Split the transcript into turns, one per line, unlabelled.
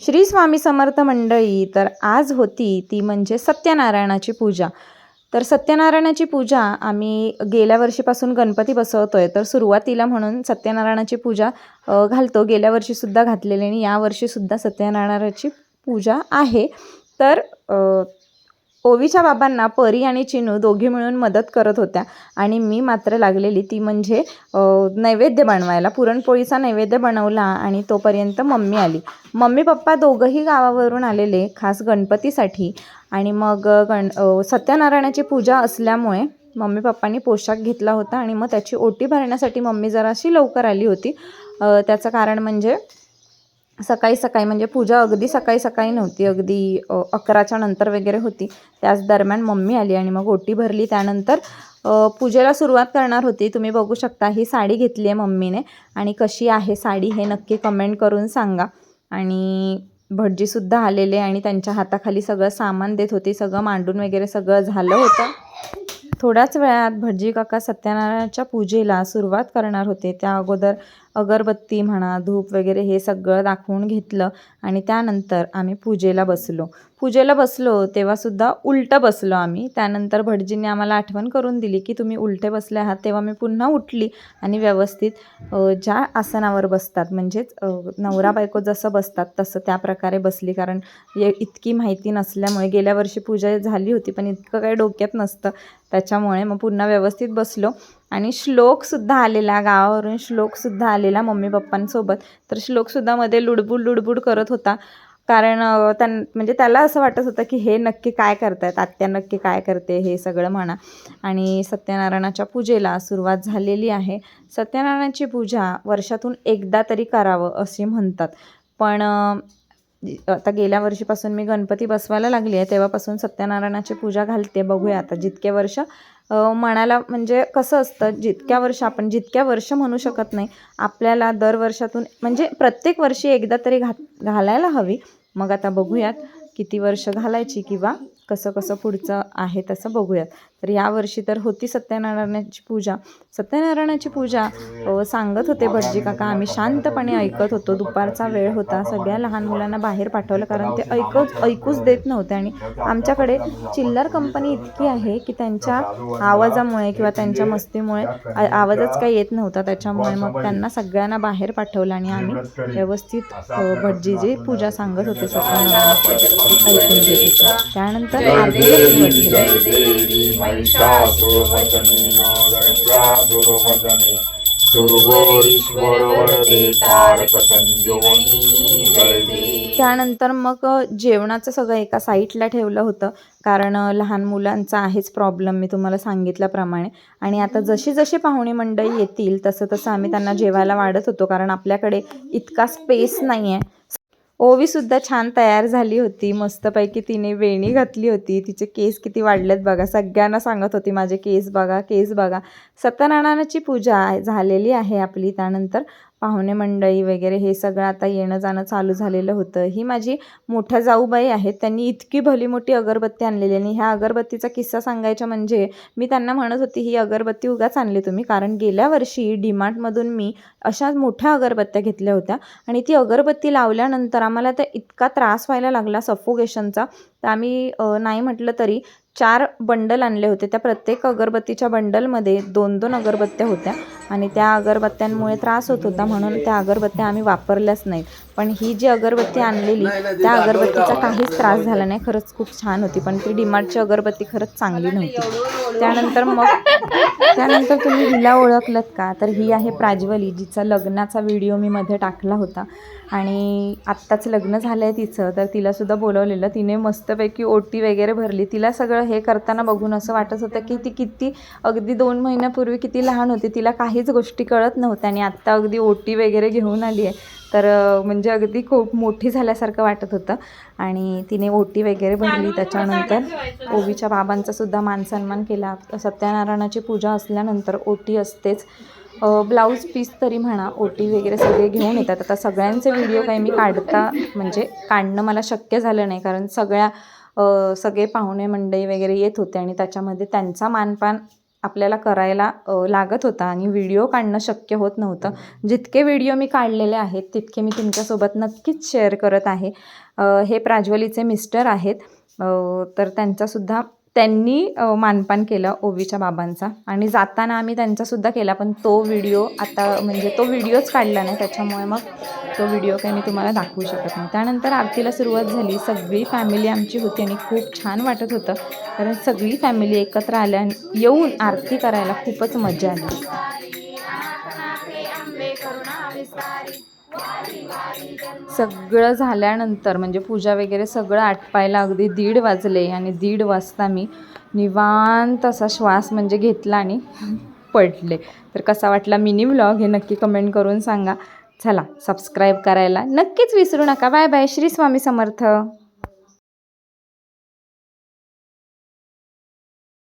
श्री स्वामी समर्थ मंडळी तर आज होती ती म्हणजे सत्यनारायणाची पूजा. तर सत्यनारायणाची पूजा आम्ही गेल्या वर्षीपासून गणपती बसवतो आहे तर सुरुवातीला म्हणून सत्यनारायणाची पूजा घालतो. गेल्या वर्षीसुद्धा घातलेली आणि यावर्षीसुद्धा सत्यनारायणाची पूजा आहे. तर ओवीच्या बाबांना परी आणि चिनू दोघी मिळून मदत करत होत्या. आणि मी मात्र लागलेली ती म्हणजे नैवेद्य बनवायला. पुरणपोळीचा नैवेद्य बनवला आणि तोपर्यंत मम्मी आली. मम्मी पप्पा दोघंही गावावरून आलेले खास गणपतीसाठी. आणि मग गण सत्यनारायणाची पूजा असल्यामुळे मम्मी पप्पांनी पोशाख घेतला होता. आणि मग त्याची ओटी भरण्यासाठी मम्मी जराशी लवकर आली होती. त्याचं कारण म्हणजे सकाळी सकाळी म्हणजे पूजा अगदी सकाळी सकाळी नव्हती अगदी अकराच्या नंतर वगैरे होती. त्याच दरम्यान मम्मी आली आणि मग ओटी भरली. त्यानंतर पूजेला सुरुवात करणार होती. तुम्ही बघू शकता ही साडी घेतली आहे मम्मीने आणि कशी आहे साडी हे नक्की कमेंट करून सांगा. आणि भटजीसुद्धा आलेले आणि त्यांच्या हाताखाली सगळं सामान देत होती सगळं मांडून वगैरे सगळं झालं होतं. थोड्याच वेळात भटजी काका सत्यनारायणाच्या पूजेला सुरुवात करणार होते. त्या अगोदर अगरबत्ती म्हणा धूप वगैरे हे सगळं दाखवून घेतलं. आणि त्यानंतर आम्ही पूजेला बसलो. पूजेला बसलो तेव्हासुद्धा उलटं बसलो आम्ही. त्यानंतर भटजींनी आम्हाला आठवण करून दिली की तुम्ही उलटे बसले आहात तेव्हा मी पुन्हा उठली आणि व्यवस्थित ज्या आसनावर बसतात म्हणजेच नवरा बायको जसं बसतात तसं त्या प्रकारे बसली. कारण ये इतकी माहिती नसल्यामुळे गेल्या वर्षी पूजा झाली होती पण इतकं काही डोक्यात नसतं. त्याच्यामुळे मग पुन्हा व्यवस्थित बसलो आणि श्लोकसुद्धा आलेला गावावरून श्लोकसुद्धा आलेला मम्मी पप्पांसोबत तर श्लोकसुद्धा मध्ये लुडबुड लुडबुड करत होता. होता. कारण त्यां म्हणजे त्याला असं वाटत होतं की हे नक्की काय करतायत आत्या नक्की काय करते हे सगळं म्हणा. आणि सत्यनारायणाच्या पूजेला सुरुवात झालेली आहे. सत्यनारायणाची पूजा वर्षातून एकदा तरी करावं असे म्हणतात. पण आता गेल्या वर्षीपासून मी गणपती बसवायला लागली आहे तेव्हापासून सत्यनारायणाची पूजा घालते. बघूया आता जितके वर्ष मनाला म्हणजे कसं असतं जितक्या वर्ष आपण जितक्या वर्ष म्हणू शकत नाही आपल्याला दर वर्षातून म्हणजे प्रत्येक वर्षी एकदा तरी घात घालायला हवी. मग आता बघूयात किती वर्ष घालायची किंवा कसं कसं पुढचं आहे तसं बघूयात. तर यावर्षी तर होती सत्यनारायणाची पूजा. सत्यनारायणाची पूजा सांगत होते भटजी काका आम्ही शांतपणे ऐकत होतो. दुपारचा वेळ होता. सगळ्या लहान मुलांना बाहेर पाठवलं कारण ते ऐकूच ऐकूच देत नव्हते आणि आमच्याकडे चिल्लर कंपनी इतकी आहे की त्यांच्या आवाजामुळे किंवा त्यांच्या मस्तीमुळे आवाजच काही येत नव्हता. त्याच्यामुळे मग त्यांना सगळ्यांना बाहेर पाठवलं आणि आम्ही व्यवस्थित अ, भटजी जे पूजा सांगत होते सत्यनारायणाची ऐकून घेत होतो. त्यानंतर आरतीला सुरुवात त्यानंतर मग जेवणाचं सगळं एका साईटला ठेवलं होतं. कारण लहान मुलांचा आहेच प्रॉब्लेम मी तुम्हाला सांगितल्याप्रमाणे. आणि आता जशी जशी पाहुणे मंडळी येतील तसं तसं आम्ही त्यांना जेवायला वाढत होतो. कारण आपल्याकडे इतका स्पेस नाही आहे ओवीसुद्धा छान तयार झाली होती. मस्तपैकी तिने वेणी घातली होती. तिचे केस किती वाढलेत बघा. सगळ्यांना सांगत होती माझे केस बघा केस बघा. सत्यनारायणाची पूजा झालेली आहे आपली. त्यानंतर पाहुणे मंडळी वगैरे हे सगळं आता येणं जाणं चालू झालेलं होतं. ही माझी मोठ्या जाऊबाई आहेत. त्यांनी इतकी भली मोठी अगरबत्ती आणलेली आणि ह्या अगरबत्तीचा किस्सा सांगायचा म्हणजे मी त्यांना म्हणत होती ही अगरबत्ती उगाच आणली तुम्ही. कारण गेल्या वर्षी डीमार्टमधून मी अशा मोठ्या अगरबत्त्या घेतल्या होत्या आणि ती अगरबत्ती लावल्यानंतर आम्हाला त्या इतका त्रास व्हायला लागला सफोगेशनचा तर आम्ही नाही म्हटलं तरी चार बंडल आणले होते. त्या प्रत्येक अगरबत्तीच्या बंडलमध्ये दोन दोन अगरबत्त्या होत्या आणि त्या अगरबत्त्यांमुळे त्रास होत होता म्हणून त्या अगरबत्त्या आम्ही वापरल्याच नाहीत. पण ही जी अगरबत्ती आणलेली त्या अगरबत्तीचा काहीच त्रास झाला नाही. खरंच खूप छान होती. पण ती डिमार्टची अगरबत्ती खरंच चांगली नव्हती. त्यानंतर मग त्यानंतर तुम्ही हिला ओळखलत का? तर ही आहे प्राज्वली जिचा लग्नाचा व्हिडिओ मी मध्ये टाकला होता. आणि आत्ताच लग्न झालं आहे तिचं. तर तिलासुद्धा बोलवलेलं. तिने मस्तपैकी ओटी वगैरे भरली. तिला सगळं हे करताना बघून असं वाटत होतं की ती किती अगदी दोन महिन्यापूर्वी किती लहान होती तिला काहीच गोष्टी कळत नव्हत्या आणि आत्ता अगदी ओटी वगैरे घेऊन आली आहे. तर म्हणजे अगदी खूप मोठी झाल्यासारखं वाटत होतं आणि तिने ओटी वगैरे भरली त्याच्यानंतर. ओवीच्या बाबांचा सुद्धा मानसन्मान केला. सत्यनारायणाची पूजा असल्यानंतर ओटी असतेच. ब्लाऊज पीस तरी म्हणा ओटी वगैरे सगळे घेऊन येतात. आता सगळ्यांचे व्हिडिओ काही मी काढता म्हणजे काढणं मला शक्य झालं नाही. कारण सगळ्या सगळे पाहुणे मंडळी वगैरे येत होते आणि त्याच्यामध्ये त्यांचा मानपान आपल्याला करायला लागत होता आणि व्हिडिओ काढणं शक्य होत नव्हतं. जितके व्हिडिओ मी काढलेले आहेत तितके मी तुमच्यासोबत नक्कीच शेअर करत आहे. हे प्राज्वलीचे मिस्टर आहेत. तर त्यांचासुद्धा त्यांनी मानपान केलं ओवीच्या बाबांचा. आणि जाताना आम्ही त्यांचासुद्धा केला पण तो व्हिडिओ आता म्हणजे तो व्हिडिओच काढला नाही. त्याच्यामुळे मग तो व्हिडिओ काही मी तुम्हाला दाखवू शकत नाही. त्यानंतर आरतीला सुरुवात झाली. सगळी फॅमिली आमची होती आणि खूप छान वाटत होतं. कारण सगळी फॅमिली एकत्र आल्या येऊन आरती करायला खूपच मजा आली. सगळं झाल्यानंतर म्हणजे पूजा वगैरे सगळं आटपायला अगदी दीड वाजले आणि दीड वाजता मी निवांत असा श्वास म्हणजे घेतला आणि पडले. तर कसा वाटला मिनी व्लॉग हे नक्की कमेंट करून सांगा. चला सबस्क्राईब करायला नक्कीच विसरू नका. Bye bye. श्री स्वामी समर्थ.